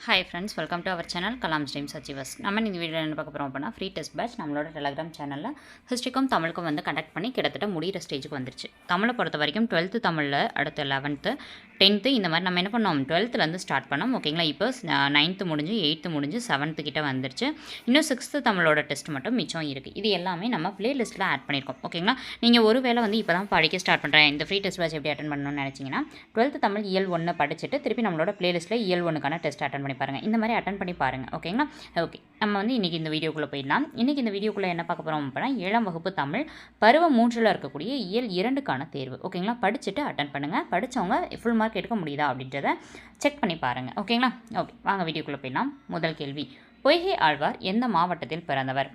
Hi friends welcome to our channel Kalam stream சச்சிவஸ் நம்ம இந்த video என்ன பார்க்க போகிறோம் அப்படின்னா ஃப்ரீ டெஸ்ட் பேட்ச் நம்மளோட டெலகிராம் சேனலில் ஹிஸ்ட்ரிக்கும் தமிழுக்கும் வந்து கண்டக்ட் பண்ணி கிட்டத்தட்ட முடிகிற ஸ்டேஜுக்கு வந்துருச்சு. தமிழை பொறுத்த வரைக்கும் டுவெல்த்து தமிழில் அடுத்து லெவன்த்து டென்த்து இந்த மாதிரி நம்ம என்ன பண்ணோம்? டுவெல்த்துலேருந்து ஸ்டார்ட் பண்ணோம் ஓகேங்களா இப்போ நைன்த்து முடிஞ்சு எயித்து முடிஞ்சு செவன்த்து கிட்ட வந்துருச்சு. இன்னும் சிக்ஸ்த்து தமிழோட டெஸ்ட் மட்டும் மிச்சம் இருக்குது இது எல்லாமே நம்ம ப்ளேலிஸ்ட்டில் ஆட் பண்ணியிருக்கோம் ஓகேங்களா நீங்கள் ஒரு வேளை வந்து இப்போ தான் படிக்க ஸ்டார்ட் பண்ணுறேன் இந்த ஃப்ரீ டெஸ்ட் பேட்ச் எப்படி அட்டன் பண்ணணும்னு நினச்சிங்கன்னா டுவெல்த்து தமிழ் இயல் ஒன்று படிச்சுட்டு திருப்பி நம்மளோட ப்ளேலிஸ்ட்டில் இயல் ஒன்றுக்கான டெஸ்ட் அட்டன் பண்ணி பாருங்கள் இந்த மாதிரி அட்டன் பண்ணி பாருங்கள் ஓகேங்களா ஓகே நம்ம வந்து இன்றைக்கி இந்த வீடியோக்குள்ளே போயிடலாம். இன்றைக்கி இந்த வீடியோக்குள்ளே என்ன பார்க்க போகிறோம் அப்படின்னா ஏழாம் வகுப்பு தமிழ் பருவ மூன்றில் இருக்கக்கூடிய இயல் இரண்டுக்கான தேர்வு. ஓகேங்களா படிச்சுட்டு அட்டன் பண்ணுங்கள் படித்தவங்க ஃபுல் மார்க் எடுக்க முடியுதா அப்படின்றத செக் பண்ணி பாருங்கள் ஓகேங்களா ஓகே வாங்க வீடியோக்குள்ளே போயிடலாம். முதல் கேள்வி. பொய்கை ஆழ்வார் எந்த மாவட்டத்தில் பிறந்தவர்?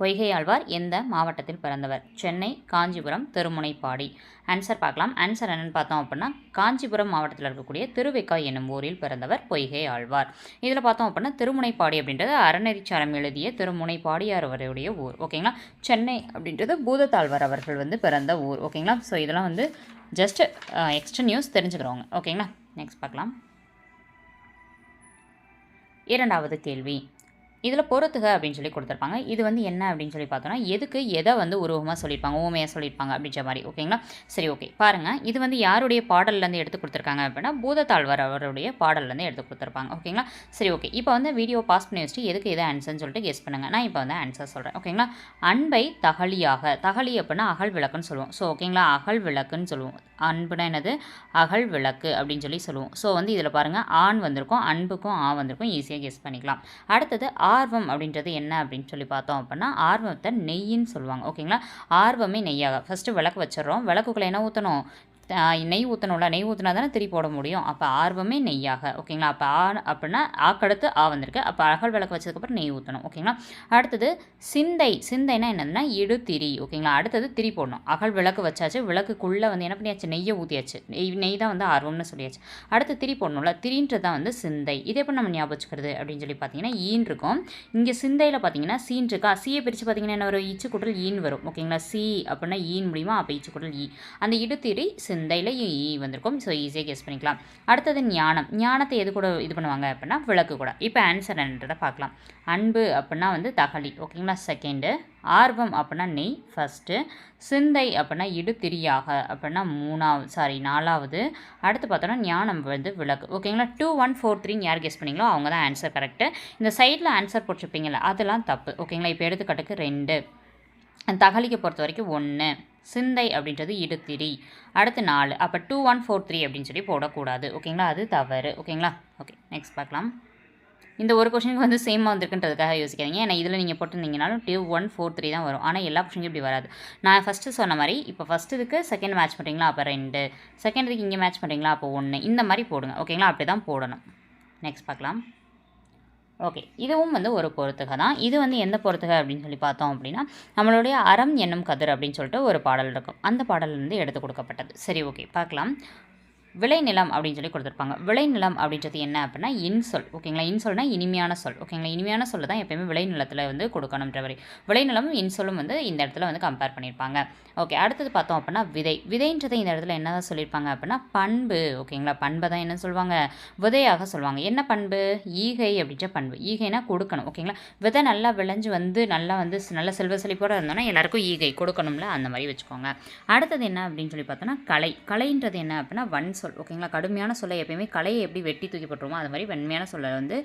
பொய்கை ஆழ்வார் எந்த மாவட்டத்தில் பிறந்தவர்? சென்னை காஞ்சிபுரம் திருமுனைப்பாடி. ஆன்சர் பார்க்கலாம். ஆன்சர் என்னென்னு பார்த்தோம் அப்படின்னா காஞ்சிபுரம் மாவட்டத்தில் இருக்கக்கூடிய திருவைக்காய் என்னும் ஊரில் பிறந்தவர் பொய்கை ஆழ்வார். இதில் பார்த்தோம் அப்படின்னா திருமுனைப்பாடி அப்படின்றது அறநெறிச்சாரம் எழுதிய திருமுனைப்பாடியார் அவருடைய ஊர். ஓகேங்களா சென்னை அப்படின்றது பூதத்தாழ்வார் அவர்கள் வந்து பிறந்த ஊர். ஓகேங்களா ஸோ இதெல்லாம் வந்து ஜஸ்ட் எக்ஸ்ட்ரா நியூஸ் தெரிஞ்சுக்கிறவங்க. ஓகேங்களா நெக்ஸ்ட் பார்க்கலாம். இரண்டாவது கேள்வி. இதில் பொறுத்துக அப்படின்னு சொல்லி கொடுத்துருப்பாங்க. இது வந்து என்ன அப்படின்னு சொல்லி பார்த்தோன்னா எதுக்கு எதை வந்து உருவமாக சொல்லியிருப்பாங்க ஊமையாக சொல்லியிருப்பாங்க அப்படின்ற மாதிரி ஓகேங்களா? சரி ஓகே. பாருங்கள் இது வந்து யாருடைய பாடல்லேருந்து எடுத்து கொடுத்துருக்காங்க அப்படின்னா பூதத்தாழ்வர் அவருடைய பாடல்லேருந்து எடுத்து கொடுத்துருப்பாங்க ஓகேங்களா? சரி ஓகே. இப்போ வந்து வீடியோ பாஸ் பண்ணி வச்சுட்டு எதுக்கு எது ஆன்சர்னு சொல்லிட்டு கெஸ் பண்ணுங்கள் நான் இப்போ வந்து ஆன்சர் சொல்கிறேன் ஓகேங்களா? அன்பை தகலியாக தகலி அப்படின்னா அகல் விளக்குன்னு சொல்லுவோம். ஸோ ஓகேங்களா? அகல் விளக்குன்னு சொல்லுவோம். அன்புனா என்னது? அகல் விளக்கு அப்படின்னு சொல்லி சொல்லுவோம். ஸோ வந்து இதில் பாருங்கள் ஆண் வந்திருக்கும் அன்புக்கும் ஆ வந்திருக்கும் ஈஸியாக கெஸ் பண்ணிக்கலாம். அடுத்தது ஆர்வம் அப்படின்றது என்ன அப்படின்னு சொல்லி பார்த்தோம் அப்படின்னா ஆர்வத்தை நெய்யின்னு சொல்லுவாங்க. ஓகேங்களா? ஆர்வமே நெய்யாக ஃபஸ்ட்டு விளக்கு வச்சிடுறோம். விளக்குக்குள்ளே என்ன ஊற்றணும் நெய் ஊற்றணும்ல நெய் ஊற்றினா தானே திரி போட முடியும். அப்போ ஆர்வமே நெய்யாக ஓகேங்களா? அப்போ ஆ அப்படின்னா ஆக்கடுத்து ஆ வந்திருக்கு. அப்போ அகல் விளக்கு வச்சதுக்கப்புறம் நெய் ஊற்றணும் ஓகேங்களா? அடுத்தது சிந்தை. சிந்தைனா என்னதுன்னா இடு திரி ஓகேங்களா? அடுத்தது திரி போடணும். அகல் விளக்கு வச்சாச்சு விளக்குக்குள்ளே வந்து என்ன பண்ணியாச்சு? நெய்யை ஊற்றியாச்சு நெய் நெய் தான் வந்து ஆர்வம்னு சொல்லியாச்சு. அடுத்து திரி போடணும்ல திரின்றது தான் வந்து சிந்தை. இதே எப்படி நம்ம ஞாபகம் வச்சுக்கிறது அப்படின்னு சொல்லி பார்த்தீங்கன்னா ஈன் இருக்கும். இங்கே சிந்தையில் பார்த்தீங்கன்னா சீன் இருக்கா? சீயை பிரித்து பார்த்தீங்கன்னா என்ன வரும்? இச்சு குடல் ஈன் வரும் ஓகேங்களா? சி அப்படின்னா ஈன் முடியுமா? அப்போ இச்சு குடல் ஈ. அந்த இடுத்திரி சிந்தையில் ஈ வந்திருக்கும். ஸோ ஈஸியாக கெஸ் பண்ணிக்கலாம். அடுத்தது ஞானம். ஞானத்தை எது கூட இது பண்ணுவாங்க அப்படின்னா விளக்கு கூட. இப்போ ஆன்சர் என்னன்றதை பார்க்கலாம். அன்பு அப்படின்னா வந்து தகலி ஓகேங்களா செகண்டு ஆர்வம் அப்படின்னா நெய். ஃபஸ்ட்டு சிந்தை அப்படின்னா இடுத்திரியாக அப்படின்னா மூணாவது சாரி நாலாவது. அடுத்து பார்த்தோன்னா ஞானம் வந்து விளக்கு. ஓகேங்களா டூ ஒன் ஃபோர் த்ரீன்னு யார் கெஸ் பண்ணீங்களோ அவங்க தான் ஆன்சர் கரெக்டு இந்த சைடில் ஆன்சர் போட்டிருப்பீங்களா அதெல்லாம் தப்பு. ஓகேங்களா இப்போ எடுத்துக்காட்டுக்கு ரெண்டு. தகலிக்கு பொறுத்த வரைக்கும் ஒன்று சிந்தை அப்படின்றது இடுத்திரி. அடுத்து நாலு. அப்போ டூ ஒன் ஃபோர் த்ரீ அப்படின்னு சொல்லி போடக்கூடாது. ஓகேங்களா அது தவறு. ஓகேங்களா ஓகே நெக்ஸ்ட் பார்க்கலாம். இந்த ஒரு கொஷனுக்கு வந்து சேமாக வந்திருக்குன்றதுக்காக யோசிக்காதீங்க. ஏன்னா இதில் நீங்கள் போட்டிருந்தீங்கனாலும் டூ ஒன் ஃபோர் த்ரீ தான் வரும். ஆனால் எல்லா கொஷனுக்கும் இப்படி வராது. நான் ஃபஸ்ட்டு சொன்ன மாதிரி இப்போ ஃபஸ்ட்டு இதுக்கு செகண்ட் மேட்ச் பண்ணுறீங்களா அப்போ ரெண்டு. செகண்ட் இதுக்கு இங்கே மேட்ச் பண்ணுறீங்களா அப்போ ஒன்று இந்த மாதிரி போடுங்க. ஓகேங்களா அப்படி தான் போடணும். நெக்ஸ்ட் பார்க்கலாம். ஓகே இதுவும் வந்து ஒரு பொறுத்துக தான். இது வந்து எந்த பொறுத்துக அப்படின்னு சொல்லி பார்த்தோம் அப்படின்னா நம்மளுடைய அறம் என்னும் கதிர் அப்படின்னு சொல்லிட்டு ஒரு பாடல் இருக்கும். அந்த பாடல் வந்து எடுத்து கொடுக்கப்பட்டது. சரி ஓகே பார்க்கலாம். விளைநிலம் அப்படின்னு சொல்லி கொடுத்துருப்பாங்க. விளைநிலம் அப்படின்றது என்ன அப்படின்னா இன்சொல். ஓகேங்களா? இன்சொல்னா இனிமையான சொல். ஓகேங்களா? இனிமையான சொல்ல தான் எப்பயுமே விளைநிலத்தில் வந்து கொடுக்கணுன்ற வரை விளைநிலமும் இன்சொலும் வந்து இந்த இடத்துல வந்து கம்பேர் பண்ணியிருப்பாங்க. ஓகே அடுத்தது பார்த்தோம் அப்படின்னா விதை. விதைன்றதை இந்த இடத்துல என்ன தான் சொல்லியிருப்பாங்க அப்படின்னா பண்பு. ஓகேங்களா? பண்பை தான் என்ன சொல்லுவாங்க? விதையாக சொல்லுவாங்க. என்ன பண்பு? ஈகை அப்படின்ற பண்பு. ஈகைனா கொடுக்கணும். ஓகேங்களா? விதை நல்லா விளைஞ்சு வந்து நல்லா வந்து நல்ல செல்வ செழிப்போட இருந்தோன்னா எல்லாருக்கும் ஈகை கொடுக்கணும்ல அந்த மாதிரி வச்சுக்கோங்க. அடுத்தது என்ன அப்படின்னு சொல்லி பார்த்தோன்னா கலை. கலைன்றது என்ன அப்படின்னா வன் சொல் ஓகேங்களா? கடுமையான சொல்லை எப்பயுமே கலையை எப்படி வெட்டி தூக்கி போட்டுருமோ அது மாதிரி வன்மையான சொல்லை வந்து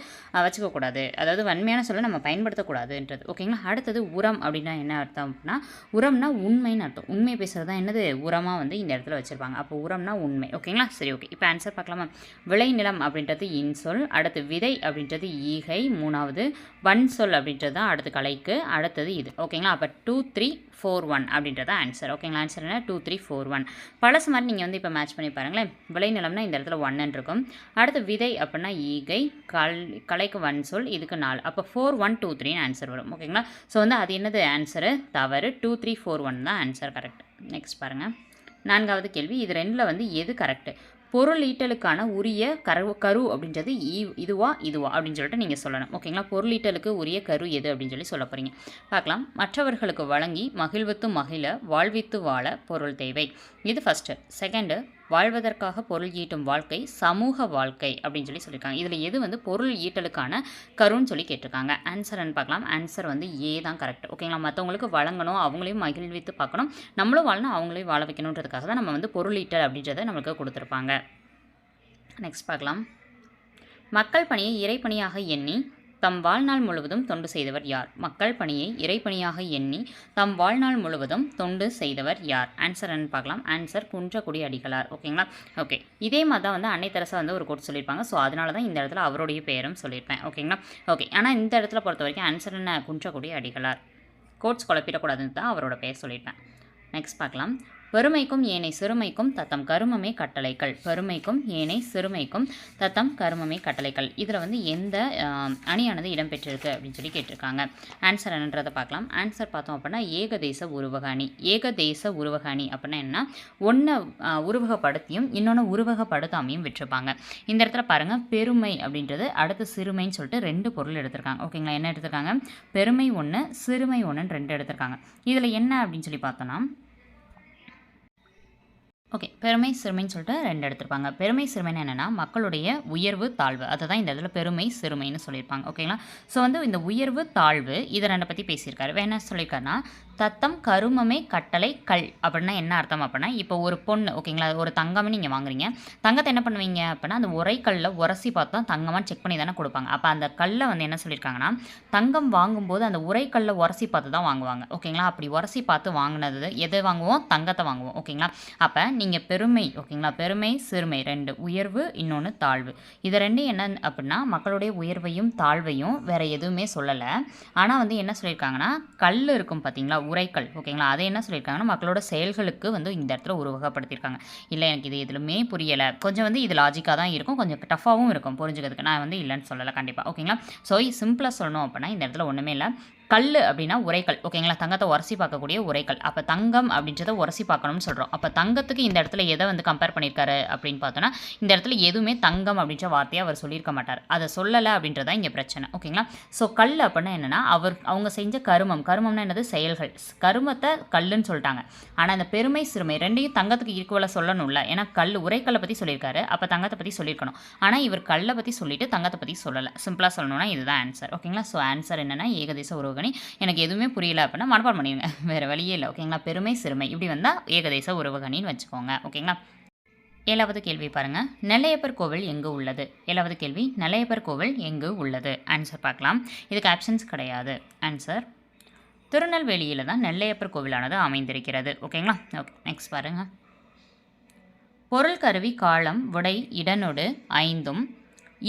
வச்சுக்கக்கூடாது. அதாவது வன்மையான சொல்லை நம்ம பயன்படுத்தக்கூடாதுன்றது ஓகேங்களா? அடுத்தது உரம் அப்படின்னா என்ன அர்த்தம் அப்படின்னா உரம்னா உண்மைன்னு அர்த்தம். உண்மை பேசுகிறது தான் என்னது? உரமாக வந்து இந்த இடத்துல வச்சுருப்பாங்க. அப்போ உரம்னா உண்மை ஓகேங்களா? சரி ஓகே. இப்போ ஆன்சர் பார்க்கலாமா? விளைநிலம் அப்படின்றது இன்சொல் அடுத்து விதை அப்படின்றது ஈகை மூணாவது வன் சொல் அப்படின்றது தான் அடுத்து கலைக்கு அடுத்தது இது ஓகேங்களா? அப்போ டூ த்ரீ ஃபோர் ஒன் அப்படின்றத ஆன்சர் ஓகேங்களா ஆன்சர் என்ன? டூ த்ரீ ஃபோர் ஒன் பழசு மாதிரி நீங்கள் வந்து இப்போ மேட்ச் பண்ணி பாருங்களேன். விளைநிலம்னா இந்த இடத்துல ஒன்னு இருக்கும். அடுத்து விதை அப்படின்னா ஈகை கல் கலைக்கு ஒன் சொல் இதுக்கு நாலு. அப்போ ஃபோர் ஒன் டூ த்ரீன்னு ஆன்சர் வரும். ஓகேங்களா ஸோ வந்து அது என்னது? ஆன்சரு தவறு. டூ த்ரீ ஃபோர் ஒன் தான் ஆன்சர் கரெக்ட் நெக்ஸ்ட் பாருங்கள் நான்காவது கேள்வி. இது ரெண்டில் வந்து எது கரெக்டு பொருள் ஈட்டலுக்கான உரிய கரு கரு அப்படின்றது ஈ இதுவா இதுவா அப்படின்னு சொல்லிட்டு நீங்கள் சொல்லணும். ஓகேங்களா? பொருள் ஈட்டலுக்கு உரிய கரு எது அப்படின்னு சொல்லி சொல்ல போகிறீங்க பார்க்கலாம். மற்றவர்களுக்கு வழங்கி மகிழ்வித்து மகிழ வாழ்வித்து வாழ பொருள் தேவை. இது ஃபஸ்ட்டு செகண்டு வாழ்வதற்காக பொருள் ஈட்டும் வாழ்க்கை சமூக வாழ்க்கை அப்படின்னு சொல்லி சொல்லியிருக்காங்க இதில் எது வந்து பொருள் ஈட்டலுக்கான கருன்னு சொல்லி கேட்டிருக்காங்க. ஆன்சர்னு பார்க்கலாம். ஆன்சர் வந்து ஏ தான் கரெக்ட் ஓகேங்களா மற்றவங்களுக்கு வழங்கணும் அவங்களையும் மகிழ்வித்து பார்க்கணும். நம்மளும் வாழணும் அவங்களையும் வாழ வைக்கணுன்றதுக்காக தான் நம்ம வந்து பொருள் ஈட்டல் அப்படின்றத நம்மளுக்கு கொடுத்துருப்பாங்க. நெக்ஸ்ட் பார்க்கலாம். மக்கள் பணியை இறைப்பணியாக எண்ணி தம் வாழ்நாள் முழுவதும் தொண்டு செய்தவர் யார்? மக்கள் பணியை இறைப்பணியாக எண்ணி தம் வாழ்நாள் முழுவதும் தொண்டு செய்தவர் யார்? ஆன்சர் என்னன்னு பார்க்கலாம். ஆன்சர் குன்றக்குடி அடிகளார். ஓகேங்களா ஓகே இதே மாதிரி தான் வந்து அன்னை தெரசா வந்து ஒரு கோட் சொல்லியிருப்பாங்க. ஸோ அதனால தான் இந்த இடத்துல அவருடைய பெயரும் சொல்லியிருப்பேன். ஓகேங்களா ஓகே ஆனால் இந்த இடத்துல பொறுத்த வரைக்கும் ஆன்சர் என்ன? குன்றக்குடி அடிகளார். கோட்ஸ் குழப்பிடக்கூடாதுன்னு தான் அவரோட பெயர் சொல்லியிருப்பேன். நெக்ஸ்ட் பார்க்கலாம். பெருமைக்கும் ஏனை சிறுமைக்கும் தத்தம் கருமமே கட்டளைகள். பெருமைக்கும் ஏனை சிறுமைக்கும் தத்தம் கருமமே கட்டளைகள். இதில் வந்து எந்த அணியானது இடம்பெற்றிருக்கு அப்படின்னு சொல்லி கேட்டிருக்காங்க. ஆன்சர் என்னன்றதை பார்க்கலாம். ஆன்சர் பார்த்தோம் அப்படின்னா ஏகதேச உருவக அணி. ஏகதேச உருவக அணி அப்படின்னா என்ன? ஒன்றை உருவகப்படுத்தியும் இன்னொன்று உருவகப்படுத்தாமையும் விட்டுருப்பாங்க. இந்த இடத்துல பாருங்கள் பெருமை அப்படின்றது அடுத்து சிறுமைன்னு சொல்லிட்டு ரெண்டு பொருள் எடுத்திருக்காங்க. ஓகேங்களா என்ன எடுத்திருக்காங்க? பெருமை ஒன்று சிறுமை ஒன்றுன்னு ரெண்டு எடுத்திருக்காங்க. இதில் என்ன அப்படின்னு சொல்லி பார்த்தோன்னா ஓகே பெருமை சிறுமைன்னு சொல்லிட்டு ரெண்டு எடுத்திருப்பாங்க. பெருமை சிறுமைன்னு என்னென்னா மக்களுடைய உயர்வு தாழ்வு. அதை தான் இந்த இடத்துல பெருமை சிறுமைன்னு சொல்லியிருப்பாங்க. ஓகேங்களா ஸோ வந்து இந்த உயர்வு தாழ்வு இதை ரெண்டை பற்றி பேசியிருக்காரு. வேணா சொல்லியிருக்காருன்னா தத்தம் கருமமே கட்டளை கல் அப்படின்னா என்ன அர்த்தம் அப்படின்னா இப்போ ஒரு பொண்ணு ஓகேங்களா? ஒரு தங்கம்னு நீங்கள் வாங்குறீங்க. தங்கத்தை என்ன பண்ணுவீங்க அப்படின்னா அந்த உரைக்கல்ல உரசி பார்த்தா தங்கமாக செக் பண்ணி தானே கொடுப்பாங்க. அப்போ அந்த கல்லை வந்து என்ன சொல்லியிருக்காங்கன்னா தங்கம் வாங்கும்போது அந்த உரை கல்லில் உரசி பார்த்து தான் வாங்குவாங்க. ஓகேங்களா? அப்படி உரசி பார்த்து வாங்கினது எதை வாங்குவோம்? தங்கத்தை வாங்குவோம். ஓகேங்களா? அப்போ நீங்கள் பெருமை ஓகேங்களா? பெருமை சிறுமை ரெண்டு. உயர்வு இன்னொன்று தாழ்வு. இது ரெண்டும் என்ன அப்படின்னா மக்களுடைய உயர்வையும் தாழ்வையும் வேறு எதுவுமே சொல்லலை. ஆனால் வந்து என்ன சொல்லியிருக்காங்கன்னா கல் இருக்கும் பார்த்தீங்களா? உரைக்கல் ஓகேங்களா? அதை என்ன சொல்லியிருக்காங்கன்னா மக்களோட செயல்களுக்கு வந்து இந்த இடத்துல உருவகப்படுத்தியிருக்காங்க. இல்லை எனக்கு இது எதுலுமே புரியலை. கொஞ்சம் வந்து இது லாஜிக்காக தான் இருக்கும். கொஞ்சம் டஃப்பாகவும் இருக்கும். புரிஞ்சுக்கிறதுக்கு நான் வந்து இல்லைன்னு சொல்லலை கண்டிப்பாக ஓகேங்களா? ஸோ சிம்பிளாக சொல்லணும் அப்படின்னா இந்த இடத்துல ஒன்றுமே இல்லை. கல் அப்படின்னா உரைக்கல். ஓகேங்களா? தங்கத்தை உரசி பார்க்கக்கூடிய உரைக்கல். அப்போ தங்கம் அப்படின்றத உரசி பார்க்கணும்னு சொல்கிறோம் அப்போ தங்கத்துக்கு இந்த இடத்துல எதை வந்து கம்பேர் பண்ணியிருக்காரு அப்படின்னு பார்த்தோன்னா இந்த இடத்துல எதுவுமே தங்கம் அப்படின்ற வார்த்தையை அவர் சொல்லியிருக்க மாட்டார். அதை சொல்லலை அப்படின்றதான் இங்கே பிரச்சனை. ஓகேங்களா? ஸோ கல் அப்படின்னா என்னென்னா அவர் அவங்க செஞ்ச கருமம். கருமம்னா என்னது? செயல்கள். கருமத்தை கல்லுன்னு சொல்லிட்டாங்க. ஆனால் இந்த பெருமை சிறுமை ரெண்டையும் தங்கத்துக்கு ஈக்குவலாக சொல்லணும்ல. ஏன்னா கல் உரைக்கல்லை பற்றி சொல்லியிருக்காரு. அப்போ தங்கத்தை பற்றி சொல்லியிருக்கணும். ஆனால் இவர் கல்லை பற்றி சொல்லிட்டு தங்கத்தை பற்றி சொல்லலை. சிம்பிளாக சொல்லணும்னா இதுதான் ஆன்சர் ஓகேங்களா? ஸோ ஆன்சர் என்னென்னா ஏகதேச உருவகணி எனக்கு எதுவுமே புரியல அப்படின்னா மனப்பாடம் பண்ணிடுங்க. வேறு வழியே இல்லை. ஓகேங்களா பெருமை சிறுமை. இப்படி வந்தால் ஏகதேச உறவுகணின்னு வச்சுக்கோங்க. ஓகேங்களா ஏழாவது கேள்வி பாருங்க. நெல்லையப்பர் கோவில் எங்கு உள்ளது? ஏழாவது கேள்வி நெல்லையப்பர் கோவில் எங்கு உள்ளது? ஆன்சர் பார்க்கலாம். இதுக்கு ஆப்ஷன்ஸ் கிடையாது. ஆன்சர் திருநெல்வேலியில் தான் நெல்லையப்பர் கோவிலானது அமைந்திருக்கிறது. ஓகேங்களா ஓகே நெக்ஸ்ட் பாருங்க. பொருள் கருவி காலம் உடை இடனொடு ஐந்தும்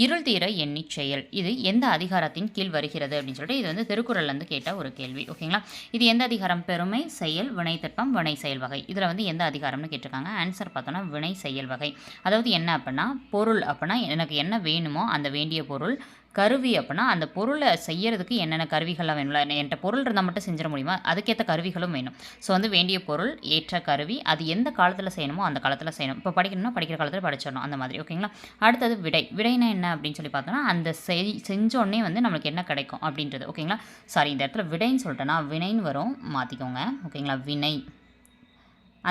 இருள் தீர எண்ணிச் செயல். இது எந்த அதிகாரத்தின் கீழ் வருகிறது அப்படின்னு சொல்லிட்டு இது வந்து திருக்குறள்லேருந்து கேட்ட ஒரு கேள்வி. ஓகேங்களா? இது எந்த அதிகாரம்? பெருமை செயல் வினைத்திட்பம் வினை செயல் வகை. இதில் வந்து எந்த அதிகாரம்னு கேட்டிருக்காங்க? ஆன்சர் பார்த்தோன்னா வினை செயல் வகை. அதாவது என்ன அப்படின்னா பொருள் அப்படின்னா எனக்கு என்ன வேணுமோ அந்த வேண்டிய பொருள் கருவி அப்படின்னா அந்த பொருளை செய்யறதுக்கு என்னென்ன கருவிகள்லாம் வேணும்ல? என்கிட்ட பொருள் இருந்தால் மட்டும் செஞ்சிட முடியுமா? அதுக்கேற்ற கருவிகளும் வேணும். ஸோ வந்து வேண்டிய பொருள் ஏற்ற கருவி அது எந்த காலத்தில் செய்யணுமோ அந்த காலத்தில் செய்யணும். இப்போ படிக்கணும்னா படிக்கிற காலத்தில் படிச்சிடணும் அந்த மாதிரி ஓகேங்களா? அடுத்தது விடை. விடைனா என்ன அப்படின்னு சொல்லி பார்த்தோன்னா அந்த செய் செஞ்சோடனே வந்து நம்மளுக்கு என்ன கிடைக்கும் அப்படின்றது ஓகேங்களா? சாரி இந்த இடத்துல விடைன்னு சொல்லிட்டேன்னா வினைன்னு வரும். மாற்றிக்கோங்க ஓகேங்களா? வினை.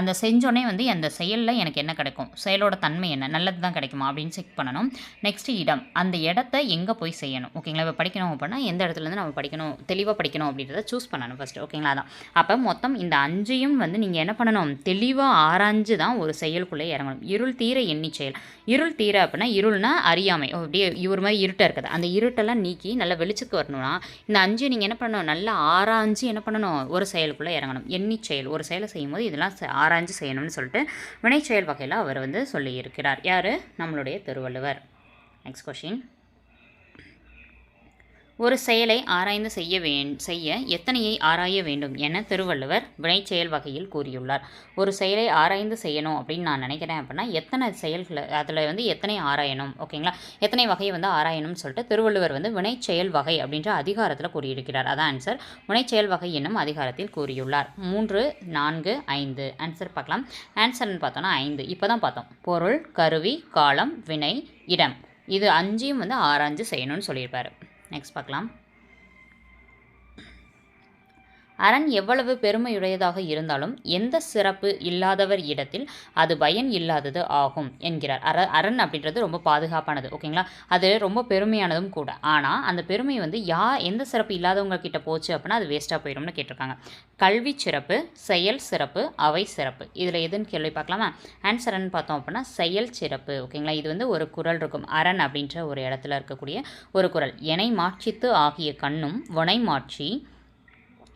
அந்த செஞ்சோடனே வந்து அந்த செயலில் எனக்கு என்ன கிடைக்கும்? செயலோட தன்மை என்ன? நல்லது தான் கிடைக்குமா? அப்படின்னு செக் பண்ணணும். நெக்ஸ்ட் இடம். அந்த இடத்த எங்கே போய் செய்யணும்? ஓகேங்களா? இப்போ படிக்கணும் அப்படின்னா எந்த இடத்துலேருந்து நம்ம படிக்கணும்? தெளிவாக படிக்கணும் அப்படின்றத சூஸ் பண்ணணும் ஃபஸ்ட்டு ஓகேங்களா? அதான். அப்போ மொத்தம் இந்த அஞ்சையும் வந்து நீங்கள் என்ன பண்ணணும்? தெளிவாக ஆராய்ஞ்சு தான் ஒரு செயலுக்குள்ளே இறங்கணும். இருள் தீர எண்ணி செயல். இருள் தீர அப்படின்னா இருள்னா அறியாமை. ஓ, அப்படியே இவர் மாதிரி இருட்டாக இருக்குது. அந்த இருட்டெல்லாம் நீக்கி நல்லா வெளிச்சத்துக்கு வரணும்னா இந்த அஞ்சு நீங்கள் என்ன பண்ணணும்? நல்லா ஆராய்ஞ்சு என்ன பண்ணணும்? ஒரு செயலுக்குள்ளே இறங்கணும். எண்ணி செயல். ஒரு செயலை செய்யும்போது இதெல்லாம் ஆராய்ஞ்சு செய்யணும்னு சொல்லிட்டு வினைச்செயல் வகையில் அவர் வந்து சொல்லியிருக்கிறார். யார்? நம்மளுடைய திருவள்ளுவர். நெக்ஸ்ட் கொஷின் ஒரு செயலை ஆராய்ந்து செய்ய வேண் செய்ய எத்தனையை ஆராய வேண்டும் என திருவள்ளுவர் வினைச்செயல் வகையில் கூறியுள்ளார். ஒரு செயலை ஆராய்ந்து செய்யணும் அப்படின்னு நான் நினைக்கிறேன் அப்படின்னா எத்தனை செயல்களை அதில் வந்து எத்தனை ஆராயணும் ஓகேங்களா? எத்தனை வகையை வந்து ஆராயணும்னு சொல்லிட்டு திருவள்ளுவர் வந்து வினைச்செயல் வகை அப்படின்ற அதிகாரத்தில் கூறியிருக்கிறார். அதான் ஆன்சர் வினைச்செயல் வகை என்னும் அதிகாரத்தில் கூறியுள்ளார். மூன்று நான்கு ஐந்து. ஆன்சர் பார்க்கலாம். ஆன்சர்னு பார்த்தோன்னா ஐந்து. இப்போ தான் பார்த்தோம். பொருள் கருவி காலம் வினை இடம். இது அஞ்சையும் வந்து ஆராய்ஞ்சு செய்யணும்னு சொல்லியிருப்பார். நெக்ஸ்ட் பார்க்கலாம். அரண் எவ்வளவு பெருமையுடையதாக இருந்தாலும் எந்த சிறப்பு இல்லாதவர் இடத்தில் அது பயன் இல்லாதது ஆகும் என்கிறார். அர அரண் அப்படின்றது ரொம்ப பாதுகாப்பானது ஓகேங்களா? அது ரொம்ப பெருமையானதும் கூட. ஆனால் அந்த பெருமை வந்து யா எந்த சிறப்பு இல்லாதவங்க கிட்ட போச்சு அப்படின்னா அது வேஸ்ட்டாக போயிடும்னு கேட்டிருக்காங்க. கல்வி சிறப்பு செயல் சிறப்பு அவை சிறப்பு. இதில் எதுன்னு கேள்வி பார்க்கலாமா? ஆன்சர்னு பார்த்தோம் அப்படின்னா செயல் சிறப்பு ஓகேங்களா? இது வந்து ஒரு குரல் இருக்கும். அரண் அப்படின்ற ஒரு இடத்துல இருக்கக்கூடிய ஒரு குரல். எனை மாட்சித்து ஆகிய கண்ணும் வனை மாட்சி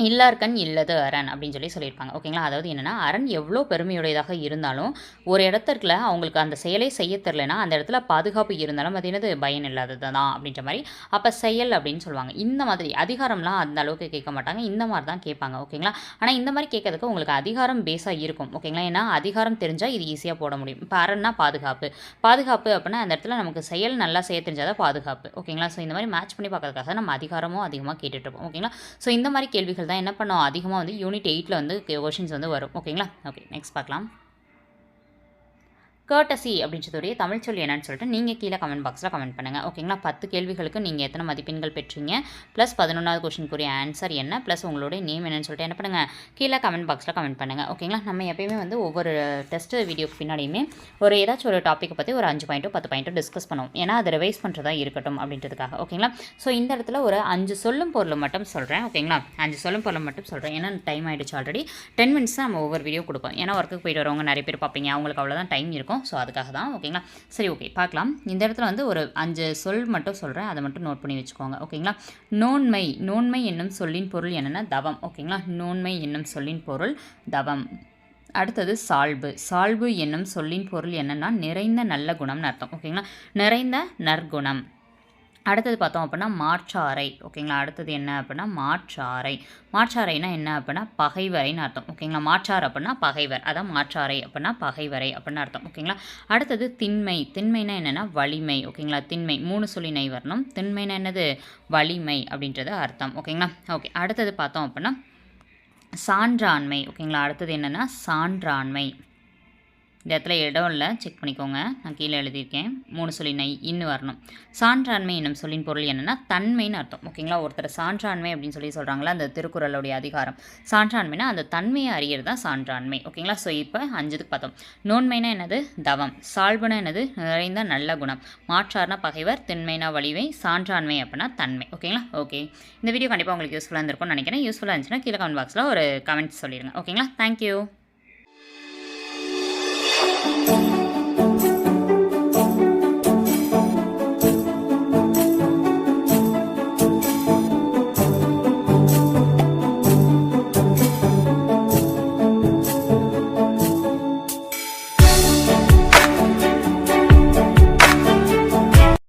இல்லார்கண் இல்லது அரண் அப்படின்னு சொல்லி சொல்லியிருப்பாங்க. ஓகேங்களா? அதாவது என்னென்னா அரண் எவ்வளோ பெருமையுடையதாக இருந்தாலும் ஒரு இடத்துல அவங்களுக்கு அந்த செயலை செய்ய தெரிலனா அந்த இடத்துல பாதுகாப்பு இருந்தாலும் அது என்னது? பயன் இல்லாதது தான் அப்படின்ற மாதிரி அப்போ செயல் அப்படின்னு சொல்லுவாங்க. இந்த மாதிரி அதிகாரம்லாம் அந்த அளவுக்கு கேட்க மாட்டாங்க. இந்த மாதிரி தான் கேட்பாங்க. ஓகேங்களா? ஆனால் இந்த மாதிரி கேட்கறதுக்கு உங்களுக்கு அதிகாரம் பேஸாக இருக்கும். ஓகேங்களா? ஏன்னா அதிகாரம் தெரிஞ்சால் இது ஈஸியாக போட முடியும். இப்போ அரண்னா பாதுகாப்பு. பாதுகாப்பு அப்படின்னா அந்த இடத்துல நமக்கு செயல் நல்லா செய்ய தெரிஞ்சால் தான் பாதுகாப்பு. ஓகேங்களா? ஸோ இந்த மாதிரி மேட்ச் பண்ணி பார்க்கறதுக்காக நம்ம அதிகாரமும் அதிகமாக கேட்டுட்ருப்போம் ஓகேங்களா? ஸோ இந்த மாதிரி கேள்விகள் தான் என்ன பண்ணோம்? அதிகமாக வந்து யூனிட் எயிட்டில் வந்து கொஷின்ஸ் வந்து வரும். ஓகேங்களா ஓகே நெக்ஸ்ட் பார்க்கலாம். கேர்டசி அப்படின்றதுடைய தமிழ் சொல் என்னன்னு சொல்லிட்டு நீங்கள் கீழே கமெண்ட் பாக்ஸில் கமெண்ட் பண்ணுங்கள் ஓகேங்களா பத்து கேள்விகளுக்கு நீங்கள் எத்தனை மதிப்பெண்கள் பெற்றீங்க? ப்ளஸ் பதினொன்றாவது கொஷினுக்குரிய ஆன்சர் என்ன? ப்ளஸ் உங்களுடைய நேம் என்னன்னு சொல்லிட்டு என்ன பண்ணுங்கள் கீழே கமெண்ட் பாக்ஸில் கமெண்ட் பண்ணுங்கள் ஓகேங்களா நம்ம எப்பயுமே வந்து ஒவ்வொரு டெஸ்ட் வீடியோக்கு பின்னாடியுமே ஒரு ஏதாச்சும் ஒரு டாப்பிக்கை பற்றி ஒரு அஞ்சு பாயிண்ட்டோ பத்து பாயிண்ட்டோ டிஸ்கஸ் பண்ணுவோம். ஏன்னா அதை ரிவைஸ் பண்ணுறதா இருக்கட்டும் அப்படின்றதுக்காக. ஓகேங்களா ஸோ இந்த இடத்துல ஒரு அஞ்சு சொல்லும் பொருள் மட்டும் சொல்கிறேன் ஓகேங்களா அஞ்சு சொல்லும் பொருள் மட்டும் சொல்கிறேன் ஏன்னா டைம் ஆகிடுச்சு ஆல்ரெடி டென் மினிட்ஸ் தான் நம்ம ஒவ்வொரு வீடியோ கொடுப்போம். ஏன்னா ஒர்க்குக்கு போயிட்டு வரவங்க நிறைய பேர் பார்ப்பீங்க. அவங்களுக்கு அவ்வளோதான் டைம் இருக்கும். ஸோ அதுக்காக தான் ஓகேங்களா சரி ஓகே பார்க்கலாம். இந்த இடத்துல வந்து ஒரு அஞ்சு சொல் மட்டும் சொல்கிறேன் அதை மட்டும் நோட் பண்ணி வச்சுக்கோங்க ஓகேங்களா நோன்மை நோன்மை என்னும் சொல்லின் பொருள் என்னென்னா தவம் ஓகேங்களா நோன்மை என்னும் சொல்லின் பொருள் தவம். அடுத்தது சால்பு. சால்பு என்னும் சொல்லின் பொருள் என்னென்னா நிறைந்த நல்ல குணம்னு அர்த்தம் ஓகேங்களா நிறைந்த நற்குணம். அடுத்தது பார்த்தோம் அப்படின்னா மாற்றாரை. ஓகேங்களா? அடுத்தது என்ன அப்படின்னா மாற்றாரை. மாற்றாரைனா என்ன அப்படின்னா பகைவரைன்னு அர்த்தம். ஓகேங்களா? மாற்றார் அப்படின்னா பகைவர். அதான் மாற்றாரை அப்படின்னா பகைவரை அப்படின்னு அர்த்தம். ஓகேங்களா? அடுத்தது திண்மை. திண்மைனா என்னென்னா வலிமை. ஓகேங்களா? திண்மை. மூணு சொல்லி நை வரணும். திண்மைனா என்னது? வலிமை அப்படின்றது அர்த்தம். ஓகேங்களா? ஓகே. அடுத்தது பார்த்தோம் அப்படின்னா சான்றாண்மை. ஓகேங்களா? அடுத்தது என்னென்னா சான்றாண்மை. இந்த இடத்துல இடம் இல்லை செக் பண்ணிக்கோங்க. நான் கீழே எழுதியிருக்கேன். மூணு சொல்லி நை இன்னு வரணும். சான்றாண்மை என்னும் சொல்லின் பொருள் என்னென்னா தன்மைன்னு அர்த்தம். ஓகேங்களா? ஒருத்தர் சான்றாண்மை அப்படின்னு சொல்லி சொல்கிறாங்களா அந்த திருக்குறளுடைய அதிகாரம். சான்றாண்மைனா அந்த தன்மையை அறியறது தான் சான்றாண்மை. ஓகேங்களா? ஸோ இப்போ அஞ்சுக்கு பார்த்தோம். நோன்மைனா என்னது? தவம். சால்புனா என்னது? நிறைந்த நல்ல குணம். மாற்றார்னா பகைவர் திண்மைனா வலிவை சான்றாண்மை அப்படின்னா தன்மை. ஓகேங்களா? ஓகே இந்த வீடியோ கண்டிப்பாக உங்களுக்கு யூஸ்ஃபுல்லாக இருந்திருக்கும்னு நினைக்கிறேன். யூஸ்ஃபுல்லாக இருந்துச்சுன்னா கீழே கமெண்ட் பாக்ஸில் ஒரு கமெண்ட்ஸ் சொல்லிடுங்க. ஓகேங்களா தேங்க்யூ